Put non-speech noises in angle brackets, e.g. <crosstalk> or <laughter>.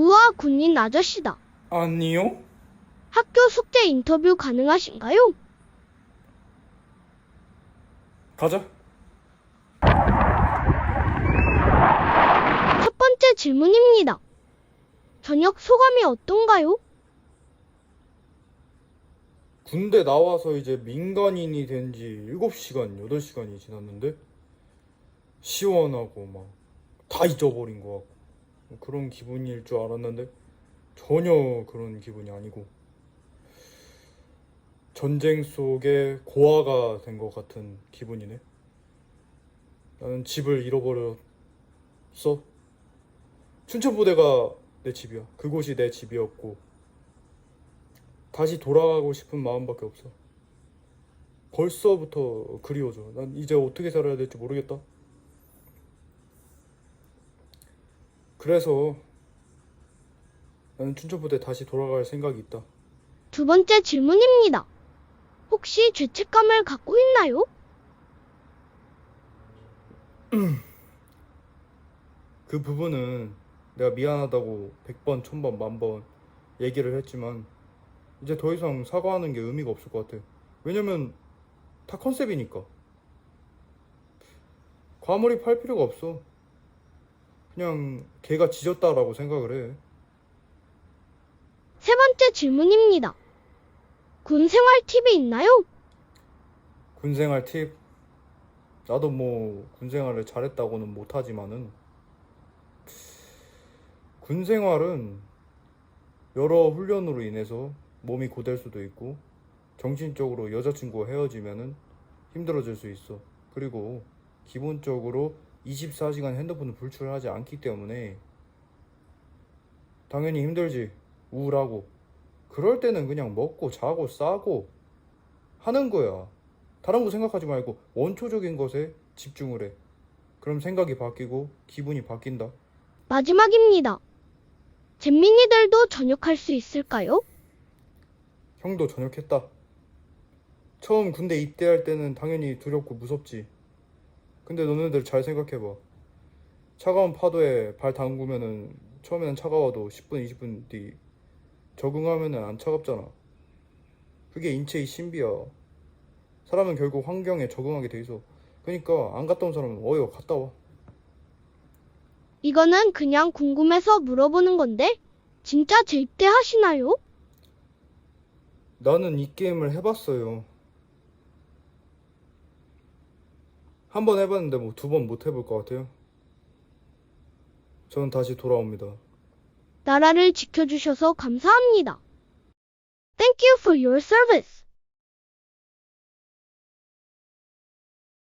우와, 군인 아저씨다. 아니요? 학교 숙제 인터뷰 가능하신가요? 가자. 첫 번째 질문입니다. 저녁 소감이 어떤가요? 군대 나와서 이제 민간인이 된 지 7시간, 8시간이 지났는데 시원하고 막 다 잊어버린 것 같고 그런 기분일 줄 알았는데 전혀 그런 기분이 아니고 전쟁 속에 고아가 된 것 같은 기분이네. 나는 집을 잃어버렸어. 춘천부대가 내 집이야. 그곳이 내 집이었고 다시 돌아가고 싶은 마음밖에 없어. 벌써부터 그리워져. 난 이제 어떻게 살아야 될지 모르겠다. 그래서 나는 춘천부대 다시 돌아갈 생각이 있다. 두 번째 질문입니다. 혹시 죄책감을 갖고 있나요? <clears throat> 그 부분은 내가 미안하다고 100번, 1000번, 만번 얘기를 했지만 이제 더 이상 사과하는 게 의미가 없을 것 같아. 왜냐면 다 컨셉이니까. 과몰입할 필요가 없어. 그냥 걔가 지졌다라고 생각을 해. 세 번째 질문입니다. 군 생활 팁이 있나요? 군생활 팁. 나도 뭐 군생활을 잘했다고는 못하지만은 군생활은 여러 훈련으로 인해서 몸이 고될 수도 있고 정신적으로 여자친구와 헤어지면은 힘들어질 수 있어. 그리고 기본적으로 24시간 핸드폰을 불출하지 않기 때문에 당연히 힘들지. 우울하고. 그럴 때는 그냥 먹고 자고 싸고 하는 거야. 다른 거 생각하지 말고 원초적인 것에 집중을 해. 그럼 생각이 바뀌고 기분이 바뀐다. 마지막입니다. 잼민이들도 전역할 수 있을까요? 형도 전역했다. 처음 군대 입대할 때는 당연히 두렵고 무섭지. 근데 너네들 잘 생각해봐. 차가운 파도에 발 담그면은 처음에는 차가워도 10분, 20분 뒤 적응하면은 안 차갑잖아. 그게 인체의 신비야. 사람은 결국 환경에 적응하게 돼 있어. 그러니까 안 갔다 온 사람은 어여 갔다 와. 이거는 그냥 궁금해서 물어보는 건데, 진짜 재입대 하시나요? 나는 이 게임을 해봤어요. 한 번 해봤는데 뭐 두 번 못 해볼 것 같아요. 저는 다시 돌아옵니다. 나라를 지켜주셔서 감사합니다. Thank you for your service.